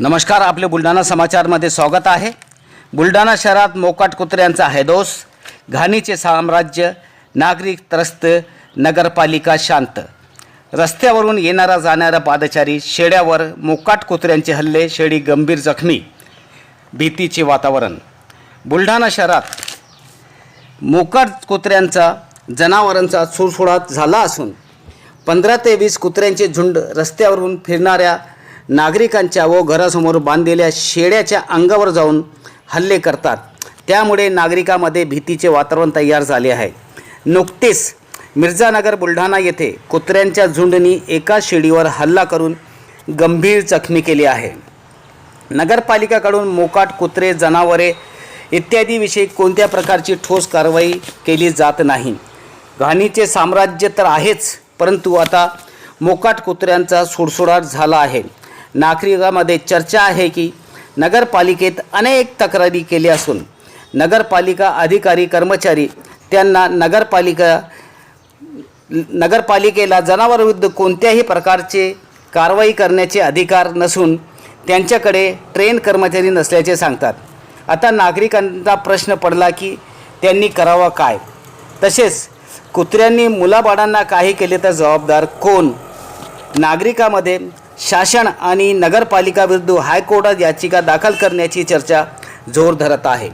नमस्कार आपले बुलढाणा समाचारमध्ये स्वागत आहे. बुलढाणा शहरात मोकाट कुत्र्यांचा हैदोस घाणीचे साम्राज्य नागरिक त्रस्त नगरपालिका शांत. रस्त्यावरून येणारा जाणारा पादचारी शेड्यावर मोकाट कुत्र्यांचे हल्ले शेळी गंभीर जखमी. भीतीचे वातावरण. बुलढाणा शहरात मोकाट कुत्र्यांचा जनावरांचा सुळसुळाट झाला असून पंधरा ते वीस कुत्र्यांचे झुंड रस्त्यावरून फिरणाऱ्या नागरिकांच्या व घरासमोर बांधलेल्या शेळ्याच्या अंगावर जाऊन हल्ले करतात. त्यामुळे नागरिकांमध्ये भीतीचे वातावरण तयार झाले आहे. नुकतेच मिर्झानगर बुलढाणा येथे कुत्र्यांच्या झुंडनी एका शेडीवर हल्ला करून गंभीर जखमी केली आहे. नगरपालिकाकडून मोकाट कुत्रे जनावरे इत्यादीविषयी कोणत्या प्रकारची ठोस कारवाई केली जात नाही. घाणीचे साम्राज्य तर आहेच परंतु आता मोकाट कुत्र्यांचा सुडसुडाट झाला आहे. नागरिकांमध्ये चर्चा आहे की नगरपालिकेत अनेक तक्रारी केली असून नगरपालिका अधिकारी कर्मचारी त्यांना नगरपालिका नगरपालिकेला जनावरविरुद्ध कोणत्याही प्रकारचे कारवाई करण्याचे अधिकार नसून त्यांच्याकडे ट्रेन कर्मचारी नसल्याचे सांगतात. आता नागरिकांचा प्रश्न पडला की त्यांनी करावा काय? तसेच कुत्र्यांनी मुलाबाळांना काही केले तर जबाबदार कोण? नागरिकामध्ये शासन आणि नगरपालिकाविरुद्ध हायकोर्टात याचिका दाखल करण्याची चर्चा जोर धरत आहे.